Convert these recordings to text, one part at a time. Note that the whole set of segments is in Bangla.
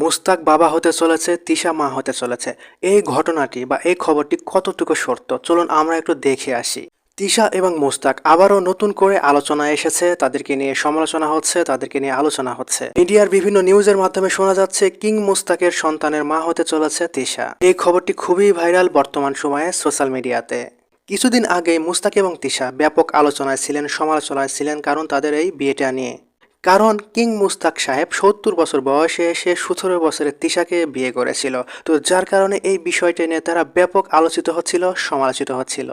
মুস্তাক বাবা হতে চলেছে, তিশা মা হতে চলেছে। এই ঘটনাটি বা এই খবরটি কতটুকু সত্য? চলুন আমরা একটু দেখে আসি। তিশা এবং মুস্তাক আবারও নতুন করে আলোচনা এসেছে, তাদেরকে নিয়ে সমালোচনা হচ্ছে, তাদেরকে নিয়ে আলোচনা হচ্ছে। মিডিয়ার বিভিন্ন নিউজের মাধ্যমে শোনা যাচ্ছে, কিং মুস্তাকের সন্তানের মা হতে চলেছে তিশা। এই খবরটি খুবই ভাইরাল বর্তমান সময়ে সোশ্যাল মিডিয়াতে। কিছুদিন আগে মুস্তাক এবং তিশা ব্যাপক আলোচনায় ছিলেন, সমালোচনায় ছিলেন কারণ তাদের এই বিয়েটা নিয়ে। কারণ কিং মুস্তাক সাহেব সত্তর বছর বয়সে এসে সতেরো বছরের তিশাকে বিয়ে করেছিল। তো যার কারণে এই বিষয়টি নিয়ে তারা ব্যাপক আলোচিত হচ্ছিল, সমালোচিত হচ্ছিল।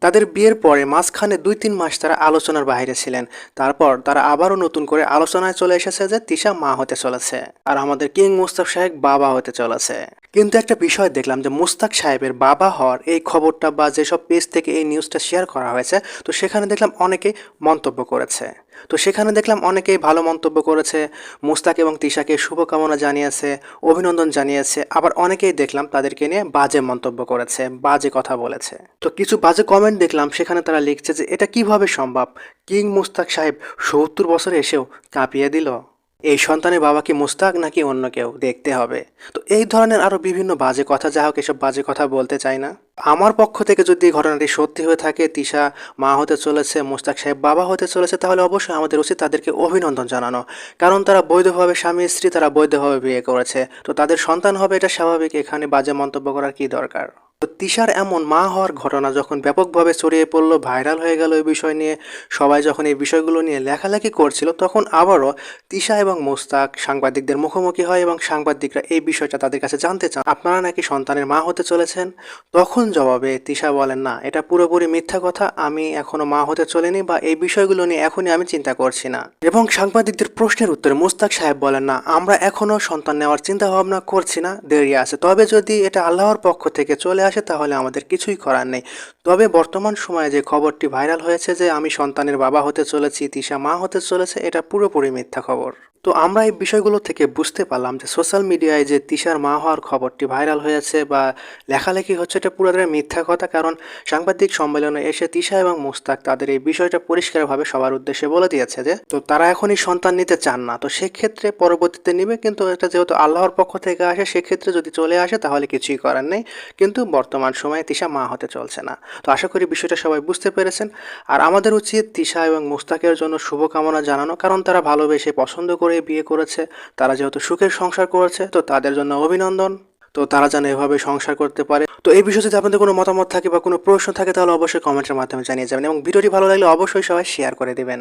তাদের বিয়ের পরে মাঝখানে দুই তিন মাস তারা আলোচনার বাইরে ছিলেন। তারপর তারা আবারও নতুন করে আলোচনায় চলে এসেছে যে তিশা মা হতে চলেছে আর আমাদের কিং মুস্তাক সাহেব বাবা হতে চলেছে। কিন্তু একটা বিষয় দেখলাম যে মুস্তাক সাহেবের বাবা হওয়ার এই খবরটা বা যেসব পেজ থেকে এই নিউজটা শেয়ার করা হয়েছে, তো সেখানে দেখলাম অনেকে মন্তব্য করেছে। তো সেখানে দেখলাম অনেকেই ভালো মন্তব্য করেছে, মুস্তাক এবং তিশাকে শুভকামনা জানিয়েছে, অভিনন্দন জানিয়েছে, আবার অনেকেই দেখলাম তাদেরকে নিয়ে বাজে মন্তব্য করেছে, বাজে কথা বলেছে। তো কিছু বাজে কমেন্ট দেখলাম, সেখানে তারা লিখছে যে এটা কীভাবে সম্ভব? কিং মুস্তাক সাহেব সত্তর বছরে এসেও কাঁপিয়ে দিল। এই সন্তানের বাবা কি মুস্তাক নাকি অন্য কেউ? দেখতে হবে। তো এই ধরনের আরও বিভিন্ন বাজে কথা, যা হোক এসব বাজে কথা বলতে চাই না। আমার পক্ষ থেকে যদি ঘটনাটি সত্যি হয়ে থাকে, তিশা মা হতে চলেছে, মুস্তাক সাহেব বাবা হতে চলেছে, তাহলে অবশ্যই আমাদের উচিত তাদেরকে অভিনন্দন জানানো। কারণ তারা বৈধভাবে স্বামী, স্ত্রী, তারা বৈধভাবে বিয়ে করেছে। তো তাদের সন্তান হবে, এটা স্বাভাবিক। এখানে বাজে মন্তব্য করার কি দরকার? তো তিশার এমন মা হওয়ার ঘটনা যখন ব্যাপকভাবে ছড়িয়ে পড়ল, ভাইরাল হয়ে গেল এই বিষয় নিয়ে, সবাই যখন এই বিষয়গুলো নিয়ে লেখালেখি করছিল, তখন আবারও তিশা এবং মোস্তাক সাংবাদিকদের মুখোমুখি হয় এবং সাংবাদিকরা এই বিষয়টা তাদের কাছে জানতে চান। আপনারা নাকি সন্তানের মা হতে চলেছেন? তখন জবাবে তিশা বলেন, না, এটা পুরোপুরি মিথ্যা কথা। আমি এখনও মা হতে চলিনি বা এই বিষয়গুলো নিয়ে এখনই আমি চিন্তা করছি না। এবং সাংবাদিকদের প্রশ্নের উত্তরে মুস্তাক সাহেব বলেন, না, আমরা এখনও সন্তান নেওয়ার চিন্তা ভাবনা করছি না, দেরি আছে। তবে যদি এটা আল্লাহর পক্ষ থেকে চলে আসে তাহলে আমাদের কিছুই করার নেই। তবে বর্তমান সময়ে যে খবরটি ভাইরাল হয়েছে যে আমি সন্তানের বাবা হতে চলেছি, তিশা মা হতে চলেছে, এটা পুরোপুরি মিথ্যা খবর। তো আমরা এই বিষয়গুলো থেকে বুঝতে পারলাম যে সোশ্যাল মিডিয়ায় যে তিশার মা হওয়ার খবরটি ভাইরাল হয়েছে বা লেখালেখি হচ্ছে এটা পুরোটাই মিথ্যা কথা, কারণ সাংবাদিক সম্মেলনে এসে তিশা এবং মুস্তাক তাদের এই বিষয়টা পরিষ্কারভাবে সবার উদ্দেশ্যে বলে দিয়েছে যে, তো তারা এখনই সন্তান নিতে চান না, তো সেক্ষেত্রে পরবর্তীতে নিবে, কিন্তু এটা যেহেতু আল্লাহর পক্ষ থেকে আসে, সেক্ষেত্রে যদি চলে আসে তাহলে কিছুই করার নেই, কিন্তু বর্তমান সময়ে তিশা মা হতে চলছে না। তো আশা করি বিষয়টা সবাই বুঝতে পেরেছেন। আর আমাদের উচিত তিশা এবং মুস্তাকের জন্য শুভকামনা জানানো, কারণ তারা ভালোবেসে পছন্দ করে বিয়ে করেছে, তারা যেহেতু সুখের সংসার করেছে, তো তাদের জন্য অভিনন্দন। তো তারা যেন এভাবে সংসার করতে পারে। তো এই বিষয়ে যদি আপনাদের কোনো মতামত থাকে বা কোনো প্রশ্ন থাকে, তাহলে অবশ্যই কমেন্টের মাধ্যমে জানিয়ে যাবেন এবং ভিডিওটি ভালো লাগলে অবশ্যই সবাই শেয়ার করে দেবেন।